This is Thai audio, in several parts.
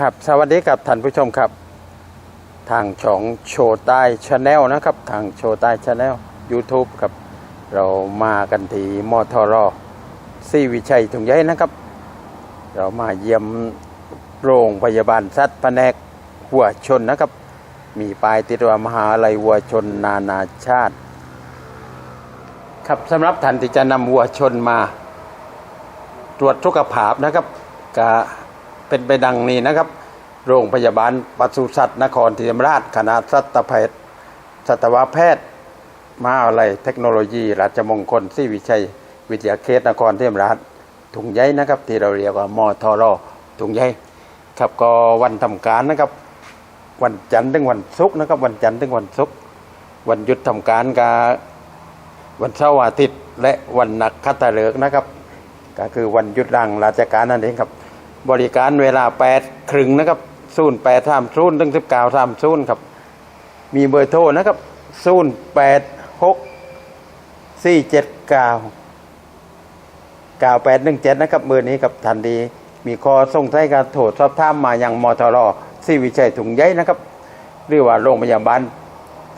ครับสวัสดีครับท่านผู้ชมครับ ทางช่องโชว์ใต้ชาแนลนะครับ ทางโชว์ใต้ชาแนล YouTube ครับ เรามากันที่มทรซีวิชัยถุงใหญ่นะครับ เรามาเยี่ยมโรงพยาบาลสัตว์แผนกหัวชนนะครับ มีป้ายติดว่ามหาลัยวัวชนนานาชาติ ครับสำหรับท่านที่จะนำวัวชนมา ตรวจสุขภาพนะครับก็ เป็นไปดังนี้นะครับ โรงพยาบาลปศุสัตว์นครศรีธรรมราชคณะสัตวแพทย์สัตวแพทย์มหาวิทยาลัยเทคโนโลยี ราชมงคลศรีวิชัย วิทยาเขตนครศรีธรรมราชถุงใยนะครับ ที่เราเรียกว่ามทรถุงใยครับก็วันทำการนะครับ วันจันทร์ถึงวันศุกร์นะครับ วันจันทร์ถึงวันศุกร์วันหยุดทำการกาวันเสาร์อาทิตย์และวันนักขัตฤกษ์นะครับ ก็คือวันหยุดรังราชการนั่นเองครับ บริการเวลา8ครึ่งนะครับศูนย์แปดสามศูนย์ถึงสิบเก้าสามศูนย์ครับ มีเบอร์โทรนะครับศูนย์แปดหกสี่เจ็ดเก้าเก้าแปดหนึ่งเจ็ดนะครับเบอร์นี้ครับทันดี มีข้อส่งใช้การโทรสอบถามมาอย่างมอทรอซีวิชัยถุงใยนะครับ หรือว่าโรงพยาบาล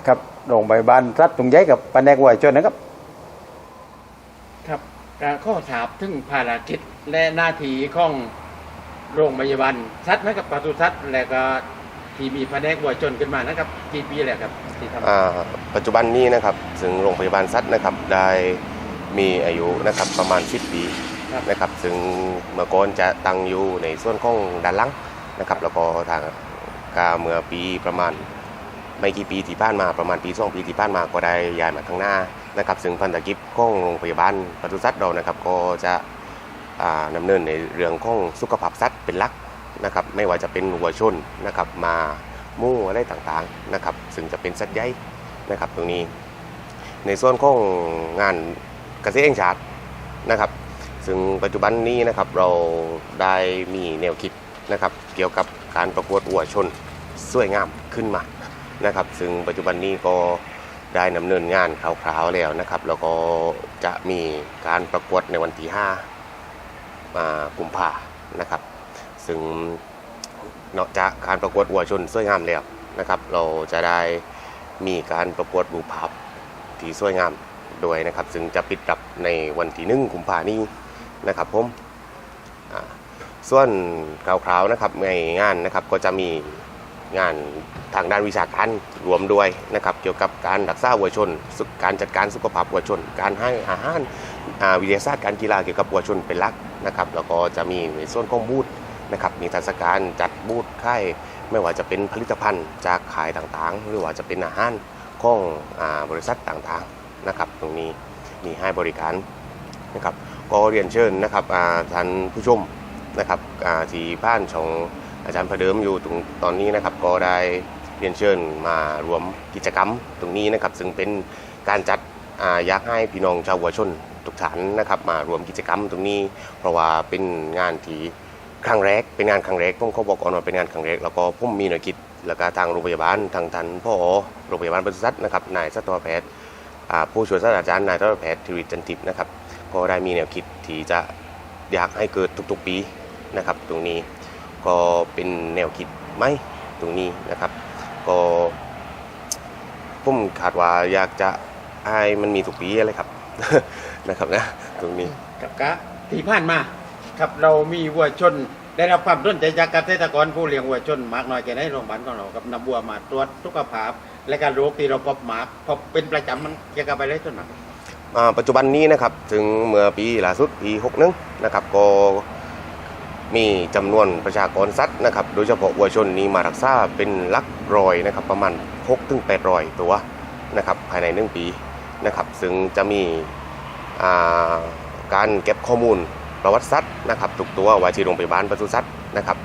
ครับโรงพยาบาลรัฐถุงใยกับปแนกวัวชนนะครับ ครับการข้อถามถึงภารกิจและหน้าที่ของ โรงพยาบาลสัตว์นะครับปศุสัตว์และก็ที่มีแผนกวัวชนขึ้นมานะครับกี่ปีแล้วครับที่ทำอ่าปัจจุบันนี้นะครับซึ่งโรงพยาบาลสัตว์นะครับได้มีอายุนะครับประมาณ 10 ปีครับนะครับซึ่งเมื่อก่อนจะตั้งอยู่ในส่วนของด้านหลังนะครับ แล้วก็ทางกาเมื่อปีประมาณไม่กี่ปีที่ผ่านมาประมาณปีสองปีที่ผ่านมาก็ได้ย้ายมาข้างหน้านะครับ ซึ่งพันธกิจของโรงพยาบาลปศุสัตว์เรานะครับ ก็จะอ่า ดำเนินในเรื่องของสุขภาพสัตว์เป็นหลักนะครับไม่ว่าจะเป็นวัวชนนะครับมามู่อะไรต่างๆนะครับซึ่งจะเป็นสัตว์ใหญ่นะครับตรงนี้ ในส่วนของงานเกษตรแห่งชาตินะครับ ซึ่งปัจจุบันนี้นะครับเราได้มีแนวคิดนะครับเกี่ยวกับการประกวดวัวชนสวยงามขึ้นมานะครับ ซึ่งปัจจุบันนี้ก็ได้ดำเนินงานคร่าวๆแล้วนะครับ แล้วก็จะมีการประกวดในวันที่5 มากุมภานะครับ ซึ่งนอกจากการประกวดวัวชนสวยงามแล้วนะครับ เราจะได้มีการประกวดรูปภาพที่สวยงามด้วยนะครับ ซึ่งจะปิดรับในวันที่หนึ่งกุมภานี้นะครับผมส่วนคราวๆนะครับในงานนะครับก็จะมี งานทางด้านวิชาการรวมด้วยนะครับเกี่ยวกับการรักษาวัวชน การจัดการสุขภาพวัวชน การให้อาหารวิทยาศาสตร์การกีฬาเกี่ยวกับวัวชนเป็นหลักนะครับแล้วก็จะมีในส่วนของบูธนะครับมีทรรศการจัดบูธค่ายไม่ว่าจะเป็นผลิตภัณฑ์จากขายต่างๆ หรือว่าจะเป็นอาหารของอบริษัทต่างๆนะครับตรงนี้มีให้บริการนะครับก็เรียนเชิญนะครับท่านผู้ชมนะครับที่บ้านของ อาจารย์พระเดิมอยู่ตรงตอนนี้นะครับก็ได้เรียนเชิญมารวมกิจกรรมตรงนี้นะครับซึ่งเป็นการจัดอยากให้พี่น้องชาววัวชนทุกท่านนะครับมารวมกิจกรรมตรงนี้ เพราะว่าเป็นงานที่ครั้งแรกเป็นงานครั้งแรกผมเขาบอกก่อนว่าเป็นงานครั้งแรกแล้วก็ผมมีหน่วยกิจแล้วก็ทางโรงพยาบาลทางท่านพ่อโรงพยาบาลบริษัทนะครับนายสัตวแพทย์ผู้ช่วยศาสตราจารย์นายสัตวแพทย์ทวีจันทิพย์นะครับก็ได้มีแนวคิดที่จะอยากให้เกิดทุกๆปีนะครับตรงนี้ ก็เป็นแนวคิดไหมตรงนี้นะครับ ก็ผมคาดว่าอยากจะให้มันมีทุกปีอะไรครับ นะครับนะ ตรงนี้กับกะที่ผ่านมา ครับเรามีวัวชน ได้รับความสนใจจากเกษตรกรผู้เลี้ยงวัวชนมากน้อยแค่ไหนโรงพยาบาลของเรากับนำวัวมาตรวจสุขภาพ และการโรคที่เราพบมาพบเป็นประจำมันเกี่ยวกับอะไรต้นหนักอ่าปัจจุบันนี้นะครับถึงเมื่อปีล่าสุดปี61นะครับก็ มีจำนวนประชากรสัตว์นะครับ โดยเฉพาะวัวชนนี้มารักษาเป็นลักรอยนะครับ ประมาณ6ถึง800 ตัวนะครับ ภายในหนึ่งปีนะครับ ซึ่งจะมีาการเก็บข้อมูลประวัติสัตว์นะครับทุกตัวไว้ที่โรงพยาบาลปศุสัตว์นะครับ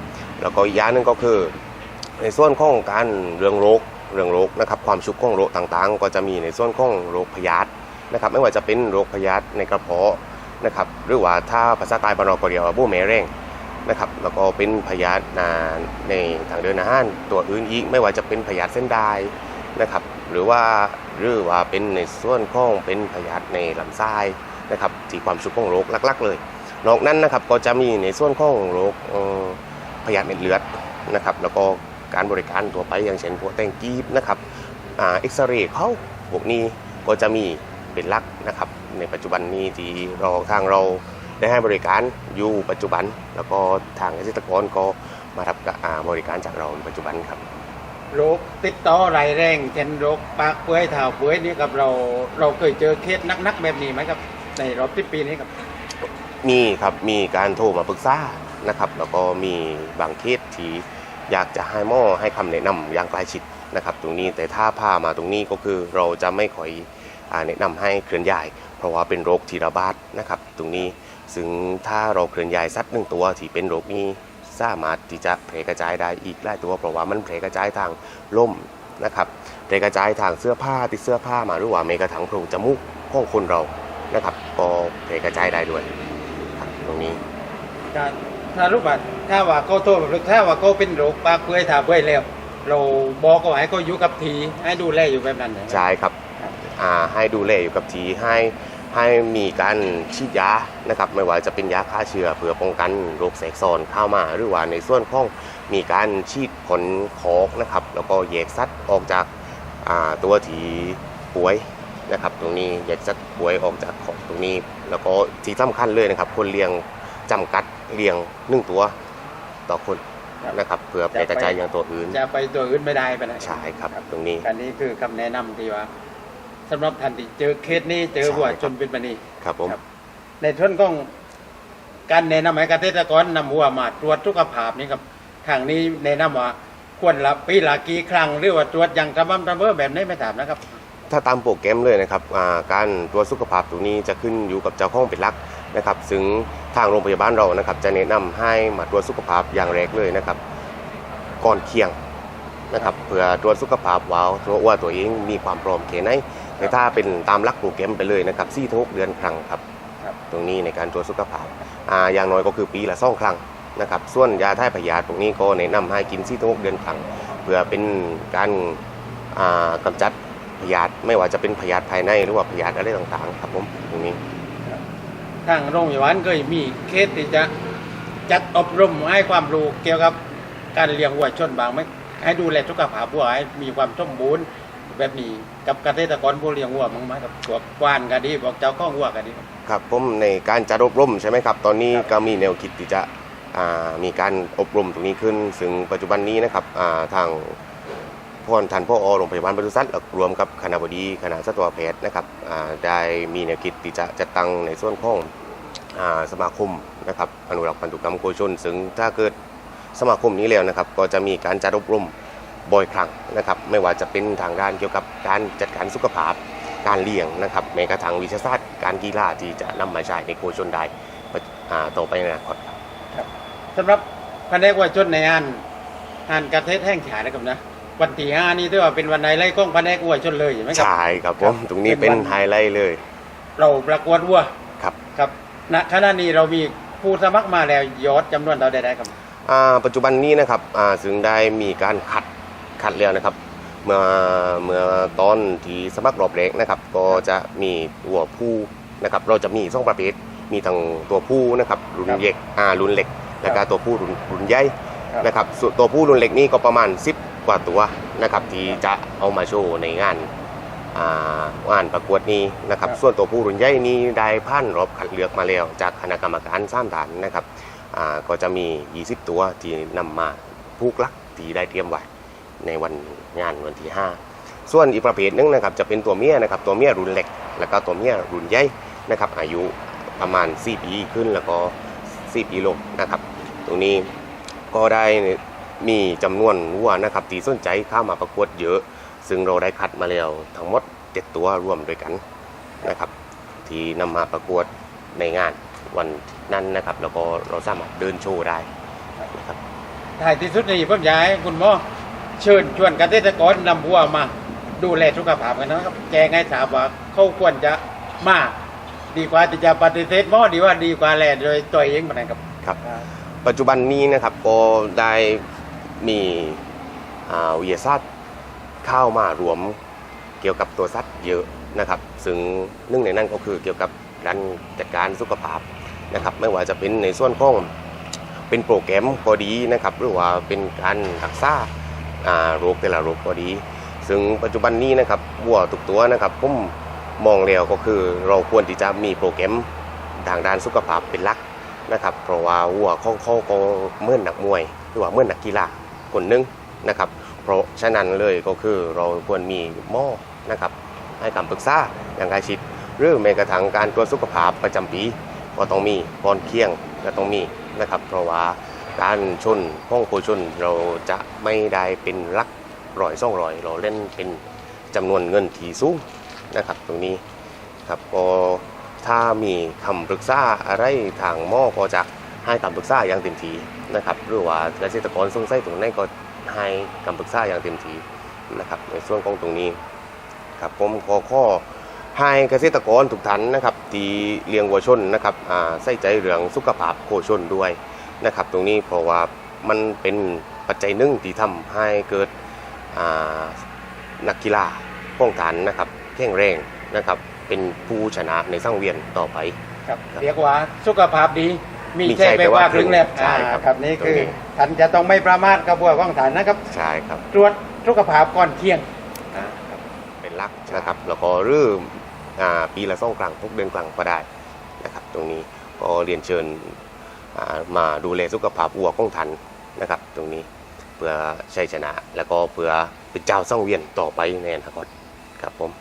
แล้วก็อีกอย่างหนึงก็คือ ในส่วนของการเรื่องโรคเรื่องโรคนะครับ ความชุกของโรคต่างๆ ก็จะมีในส่วนของโรคพยาธินะครับ ไม่ว่าจะเป็นโรคพยาธิในกระเพาะนะครับ หรือว่าถ้าภาษาใต้บ้านเราก็เรียกว่าบู้แมเร่ง นะครับแล้วก็เป็นพยาธินาในทางเดินอาหารตัวอื่นอีกไม่ว่าจะเป็นพยาธิเส้นได้นะครับหรือว่าหรือว่าเป็นในส่วนของเป็นพยาธิในลำไส้นะครับที่ความชุกของโรคลักๆ เลย นอกนั้นนะครับก็จะมีในส่วนของโรคพยาธิเม็ดเลือดนะครับแล้วก็การบริการตัวไปอย่างเช่นพวกแตงกีบนะครับอ่าเอ็กซเรย์เขาพวกนี้ก็จะมีเป็นลักนะครับในปัจจุบันนี้ที่เราทางเรา ได้ให้บริการอยู่ปัจจุบัน แล้วก็ทางเกษตรกรก็มารับอ่าบริการจากเราในปัจจุบันครับโรคติดต่อไรายแรงเช่นโรคปากเปื่อยเท้าเปื่อยนี่ครับเราเราเคยเจอเคสนักๆแบบนี้ไหมครับ ในรอบสิปีนี้ครับมีครับมีการโทรมาปรึกษานะครับ แล้วก็มีบางเคสที่อยากจะให้หมอให้คำแนะนำอย่างใกล้ชิดนะครับ ตรงนี้แต่ถ้าพามาตรงนี้ก็คือเราจะไม่ค่อยอ่าแนะนำให้เคลื่อนย้าย เพราะว่าเป็นโรคที่ระบาดนะครับ ตรงนี้ ซึ่งถ้าเราเคลื่อนย้ายสัตว์หนึ่งตัวที่เป็นโรคนี้สามารถที่จะแพร่กระจายได้อีกหลายตัวเพราะว่ามันแพร่กระจายทางลมนะครับแพร่กระจายทางเสื้อผ้าติดเสื้อผ้ามาหรือว่าแม้กระทั่งโพรงจมูกของคนเรานะครับก็แพร่กระจายได้ด้วยตรงนี้ถ้าถ้ารู้ป่ะถ้าว่าเขาโทษหรือถ้าว่าเขาเป็นโรคปากเปื่อยเท้าเปื่อยแล้วเราบอกเขาให้เขาอยู่กับทีให้ดูแลอยู่แบบนั้นใช่ครับครับอ่าให้ดูแลอยู่กับทีให้ ให้มีการฉีดยานะครับไม่ว่าจะเป็นยาฆ่าเชื้อเพื่อป้องกันโรคแทรกซ้อนเข้ามา หรือว่าในส่วนของมีการฉีดผลคอกนะครับแล้วก็แยกสัตว์ออกจากอ่าตัวที่ป่วยนะครับตรงนี้แยกสัตว์ป่วยออกจากของตรงนี้ แล้วก็ที่สำคัญเลยนะครับ คนเลี้ยงจำกัดเลี้ยงหนึ่งตัวต่อคนนะครับเพื่อไปกระจายอย่างตัวอื่น จะไปตัวอื่นไม่ได้ไปไหนใช่ครับ ตรงนี้อันนี้คือคำแนะนำที่ว่า สำหรับท่านที่เจอเคสนี้เจอวัวใช่ครับจนเป็นแบบนี้ครับผม ครับ ในส่วนของการแนะนำให้เกษตรกรนำวัวมาตรวจสุขภาพนี่ครับ ทางนี้แนะนำว่าควรละปีละกี่ครั้งหรือว่าตรวจอย่างสม่ำเสมอแบบนี้ไม่ถามนะครับ ถ้าตามโปรแกรมเลยนะครับอ่าการตรวจสุขภาพตรงนี้จะขึ้นอยู่กับเจ้าของเป็นหลักนะครับ ซึ่งทางโรงพยาบาลเรานะครับ จะแนะนำให้มาตรวจสุขภาพอย่างแรกเลยนะครับ ก่อนเคียงนะครับ เพื่อตรวจสุขภาพว่าตัวว่าตัวเองมีความพร้อมแค่ไหน แต่ถ้าเป็นตามหลักโปรแกรมไปเลยนะครับ4ถึง6เดือนครั้งครับ ครับ ตรงนี้ในการตรวจสุขภาพอ่าอย่างน้อยก็คือปีละสองครั้งนะครับ ส่วนยาท่ายพยาธิตรงนี้ก็แนะนำให้กิน4ถึง6เดือนครั้ง เพื่อเป็นการอ่ากำจัดพยาธิไม่ว่าจะเป็นพยาธิภายในหรือว่าพยาธิอะไรต่างๆ ครับผมตรงนี้ ทางโรงพยาบาลเคยมีเคสที่จะจัดอบรมให้ความรู้เกี่ยวกับการเลี้ยงวัวชนบางไหมให้ดูแลสุขภาพวัวให้มีความสมบูรณ์ แบบนี้กับเกษตรกรผู้เลี้ยงวัวมั้งไหมกับพวกกวานก็ดีพวกเจ้าข้องวัวก็ดีครับผมในการจัดอบรมใช่ไหมครับ ตอนนี้ครับ ก็มีแนวคิดที่จะอ่ามีการอบรมตรงนี้ขึ้น ซึ่งปัจจุบันนี้นะครับอ่าทางพ่อท่านพ่อโรงพยาบาลปศุสัตว์แล้วรวมกับคณะบดีคณะสัตวแพทย์นะครับอ่าได้มีแนวคิดที่จะจัดตั้งในส่วนของอ่าสมาคมนะครับอนุรักษ์พันธุกรรมโคชน ซึ่งถ้าเกิดสมาคมนี้แล้วนะครับ ก็จะมีการจัดอบรม บ่อยครั้งนะครับไม่ว่าจะเป็นทางด้านเกี่ยวกับการจัดการสุขภาพการเลี้ยงนะครับแม้กระทั่งวิทยาศาสตร์การกีฬาที่จะนำมาใช้ในโคชนได้อ่าต่อไปในอนาคตครับสำหรับแผนกวัวชนในงานงานเกษตรแห่งชาตินะครับนะวันที่ห้านี่ถือว่าเป็นวันไหนไล่กล้องแผนกวัวชนเลยใช่ไหมครับใช่ครับผมครับตรงนี้เป็เป็นนวันไฮไลท์เลย เราประกวดวัวครับครับณขณะนี้เรามีผู้สมัครมาแล้วยอดจำนวนเราได้ๆครับอ่าปัจจุบันนี้นะครับอ่าซึ่งได้มีการขัด ขัดแล้วนะครับ เมื่อเมื่อตอนที่สมัครรอบแรกนะครับ ก็จะมีตัวผู้นะครับ เราจะมีสองประเภทมีทั้งตัวผู้นะครับรุ่นครับเล็กอ่ารุ่นเล็กแล้วก็ตัวผู้รุ่นรุ่นใหญ่ครับนะครับส่วนตัวผู้รุ่นเล็กนี่ก็ประมาณ 10 กว่าตัวนะครับ ที่จะเอามาโชว์ในงานอ่างานประกวดนี้นะครับ ส่วนตัวผู้รุ่นใหญ่นี่ได้ผ่านรอบคัดเลือกมาแล้ว จากคณะกรรมการสามฐานนะครับอ่าก็จะมี 20 ตัวที่นำมาผูกลักที่ได้เตรียมไว้ ในวันงานวันที่ 5 ส่วนอีกประเภทหนึงนะครับจะเป็นตัวเมียนะครับตัวเมียรุ่นเล็ก แล้วก็ตัวเมียรุ่นใหญ่นะครับอายุประมาณ 4 ปีขึ้นแล้วก็ 4 ปีลงนะครับ ตรงนี้ก็ได้มีจำนวนวัวนะครับที่สนใจเข้ามาประกวดเยอะ ซึ่งเราได้คัดมาแล้วทั้งหมด7ตัวรวมด้วยกันนะครับ ที่นำมาประกวดในงานวันนั้นนะครับ แล้วก็เราสามารถเดินโชว์ได้นะครับท้ายที่สุดนี้ผมอยากให้คุณหมอ เชิญชวนเกษตรกรนำวัวมา ดูแลสุขภาพกันนะครับแจ้งให้ทราบว่าเขาควรจะมาดีกว่าที่จะปฏิเสธหมอดีว่าดีกว่าแลโดยตัวเองมือนกันครับ ครับ ปัจจุบันนี้นะครับก็ได้มีอ่าวิทยาศาสตร์เข้ามารวมเกี่ยวกับตัวสัตว์เยอะนะครับ ซึ่งหนึ่งในนั้นก็คือเกี่ยวกับการจัดการสุขภาพนะครับ ไม่ว่าจะเป็นในส่วนของเป็นโปรแกรมก็ดีนะครับ หรือว่าเป็นการรักซ่า โรคแต่ละโรคก็ดี ซึ่งปัจจุบันนี้นะครับวัวทุกตัวนะครับผมมองแล้วก็คือเราควรที่จะมีโปรแกรมทางด้านสุขภาพเป็นหลักนะครับ เพราะว่าวัวเขาเขาก็เมื่อนนักมวย หรือว่าเมื่อนนักกีฬาคนหนึงนะครับ เพราะฉะนั้นเลยก็คือเราควรมีหม้อนะครับให้คำปรึกษาอย่างใกล้ชิดหรือแม้กระทั่งการตรวจสุขภาพประจำปีก็ต้องมีก่อนเคียงก็ต้องมีนะครับ เพราะว่า การชนห้องโคชนเราจะไม่ได้เป็นหลักรอยสองรอย เราเล่นเป็นจำนวนเงินที่สูงนะครับ ตรงนี้ครับก็ถ้ามีคำปรึกษาอะไรทางหมอก็จะให้คำปรึกษาอย่างเต็มที่นะครับหรือว่าเกษตรกรสงสัยตรงไหนก็ให้คำปรึกษาอย่างเต็มที่นะครับ ในส่วนของตรงนี้ครับผมขอข้อให้เกษตรกรทุกท่านนะครับที่เลี้ยงวัวชนนะครับอ่าใส่ใจเรื่องสุขภาพโคชนด้วย นะครับ ตรงนี้เพราะว่ามันเป็นปัจจัยหนึ่งที่ทำให้เกิดอ่านักกีฬาป้องกันนะครับแข็งแรงนะครับ เป็นผู้ชนะในสังเวียนต่อไปครับครับเรียกว่าสุขภาพดีมีมีใช่ใช่ไปไปว่าว่าครึ่งแล้วใช่ครับอ่าครับนี่คือตรงนี้ท่านจะต้องไม่ประมาทกับวัวของฐานนะครับใช่ครับตรวจสุขภาพก่อนเที่ยงอ่าครับเป็นหลักนะครับแล้วก็เริ่มอ่าปีละสองครั้งทุกเดือนครั้งก็ได้นะครับ ตรงนี้ก็เรียนเชิญอ่า มาดูแลสุขภาพวัวของทันนะครับ ตรงนี้เพื่อชัยชนะ แล้วก็เพื่อเป็นเจ้าสังเวียนต่อไปในอนาคตครับผม